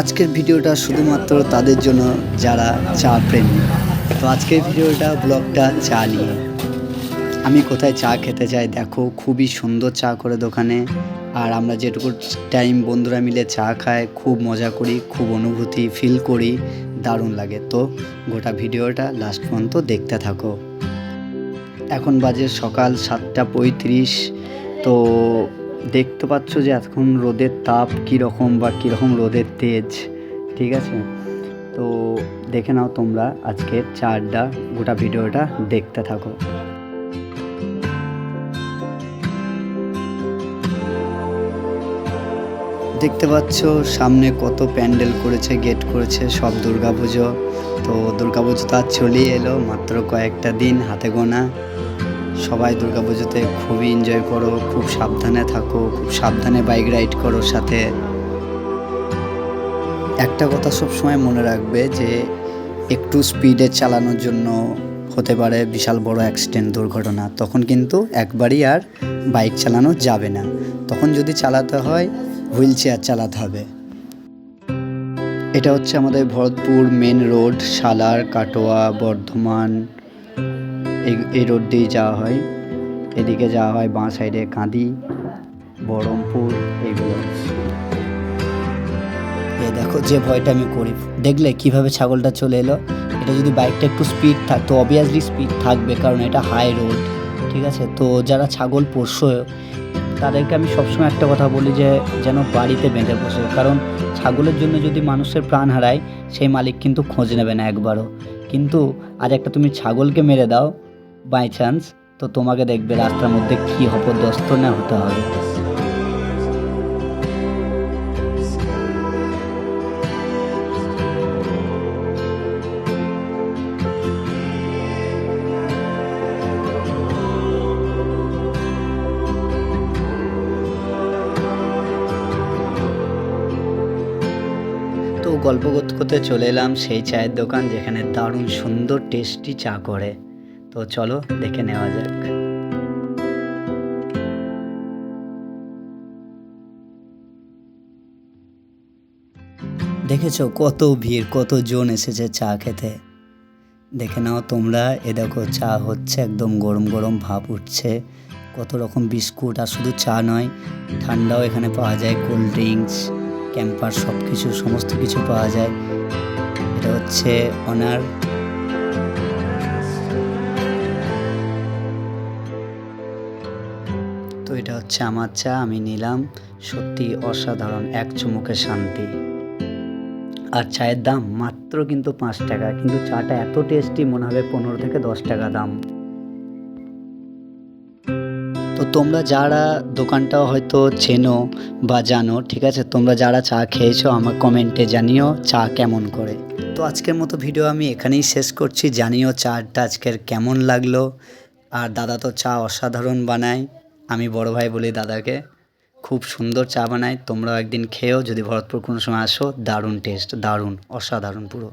আজকের ভিডিওটা শুধুমাত্র তাদের জন্য যারা চা প্রেমী। তো আজকের ভিডিওটা, ব্লগটা চা নিয়ে। আমি কোথায় চা খেতে চাই দেখো, খুবই সুন্দর চা করে দোকানে। আর আমরা যেটুকু টাইম বন্ধুরা মিলে চা খাই, খুব মজা করি, খুব অনুভূতি ফিল করি, দারুণ লাগে। তো গোটা ভিডিওটা লাস্ট পর্যন্ত দেখতে থাকো। এখন বাজে সকাল সাতটা পঁয়ত্রিশ, তো দেখতে পাচ্ছ যে এখন রোদের তাপ কীরকম বা কীরকম রোদের তেজ, ঠিক আছে? তো দেখে নাও তোমরা আজকের চারটা গোটা ভিডিওটা দেখতে থাকো। দেখতে পাচ্ছ সামনে কত প্যান্ডেল করেছে, গেট করেছে, সব দুর্গাপুজো। তো দুর্গাপুজো তো আর চলেই এলো, মাত্র কয়েকটা দিন হাতে গোনা। সবাই দুর্গাপুজোতে খুবই এনজয় করো, খুব সাবধানে থাকো, খুব সাবধানে বাইক রাইড করো সাথে। একটা কথা সব সময় মনে রাখবে যে, একটু স্পিডে চালানোর জন্য হতে পারে বিশাল বড় অ্যাক্সিডেন্ট দুর্ঘটনা, তখন কিন্তু একবারই আর বাইক চালানো যাবে না। তখন যদি চালাতে হয় হুইল চেয়ার চালাতে হবে। এটা হচ্ছে আমাদের ভরতপুর মেন রোড সালার, কাটোয়া, বর্ধমান। এই এই রোড দিয়েই যাওয়া হয়। এদিকে যাওয়া হয় বাঁ সাইডে কাঁদি, বহরমপুর, এইগুলো। এই দেখো যে ভয়টা আমি করি। দেখলে কীভাবে ছাগলটা চলে এলো? এটা যদি বাইকটা একটু স্পিড থাকতো অবভিয়াসলি স্পিড থাকবে, কারণ এটা হাই রোড ঠিক আছে? তো যারা ছাগল পোষ্য তাদেরকে আমি সবসময় একটা কথা বলি যে, যেন বাড়িতে বেঁধে বসে। কারণ ছাগলের জন্য যদি মানুষের প্রাণ হারায়, সেই মালিক কিন্তু খোঁজ নেবে না একবারও। কিন্তু আর একটা তুমি ছাগলকে মেরে দাও বাই চান্স তো তোমাকে দেখবে রাস্তার মধ্যে কী হপদস্ত না হতে হবে। তো গল্প করতে করতে চলে এলাম সেই চায়ের দোকান যেখানে দারুণ সুন্দর টেস্টি চা করে। তো চলো দেখে নেওয়া যাক। দেখেছ কত ভিড় কত জন এসেছে চা খেতে? দেখে নাও তোমরা, এ দেখো চা হচ্ছে একদম গরম গরম ভাপ উঠছে। কত রকম বিস্কুট, আর শুধু চা নয়, ঠান্ডাও এখানে পাওয়া যায়, কোল্ড ড্রিঙ্কস, ক্যাম্পার সব কিছু সমস্ত কিছু পাওয়া যায়। এটা হচ্ছে অনার এটা হচ্ছে আমার চা, আমি নিলাম। সত্যি অসাধারণ, এক চুমুকে শান্তি। আর চায়ের দাম মাত্র কিন্তু পাঁচ টাকা, কিন্তু চাটা এত টেস্টি মনে হবে পনেরো থেকে দশ টাকা দাম। তো তোমরা যারা দোকানটা হয়তো চেনো বা জানো, ঠিক আছে? তোমরা যারা চা খেয়েছো, আমার কমেন্টে জানিও চা কেমন করে। তো আজকের মতো ভিডিও আমি এখানেই শেষ করছি। জানিও চাটা আজকের কেমন লাগল। আর দাদা তো চা অসাধারণ বানায়। আমি বড় ভাই বলি, দাদাকে, খুব সুন্দর চা বানায় তোমরাও একদিন খেয়েও যদি ভরতপুর কোনো সময় আসো, দারুণ টেস্ট দারুণ, অসাধারণ পুরো।